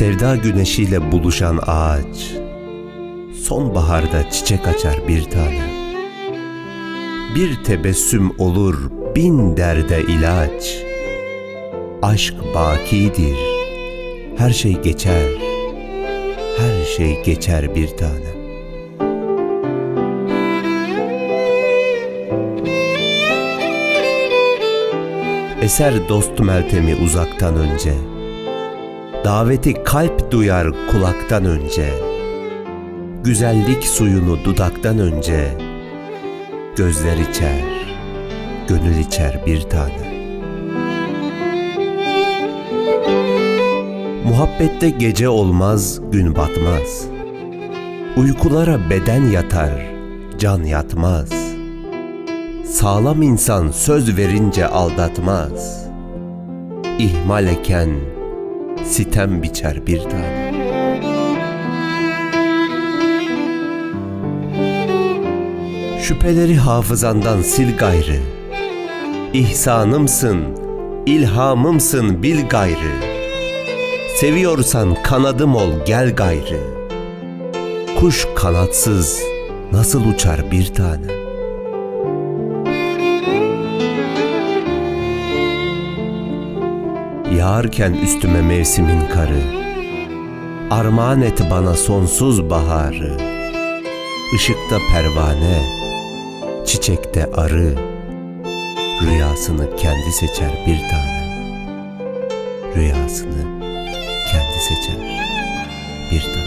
Sevda güneşiyle buluşan ağaç. Sonbaharda çiçek açar bir tane. Bir tebessüm olur bin derde ilaç. Aşk bakidir Her şey geçer. Her şey geçer bir tane. Eser dost Meltem'i uzaktan önce Daveti kalp duyar kulaktan önce. Güzellik suyunu dudaktan önce. Gözler içer, gönül içer bir tane. Muhabbette gece olmaz, gün batmaz. Uykulara beden yatar, can yatmaz. Sağlam insan söz verince aldatmaz. İhmal eken sitem biçer bir tane Şüpheleri hafızandan sil gayrı. İhsanımsın, ilhamımsın bil gayrı. Seviyorsan kanadım ol gel gayrı. Kuş kanatsız nasıl uçar bir tane Yağarken üstüme mevsimin karı. Armağan et bana sonsuz baharı. Işıkta pervane Çiçekte arı. Rüyasını kendi seçer bir tane. Rüyasını kendi seçer bir tane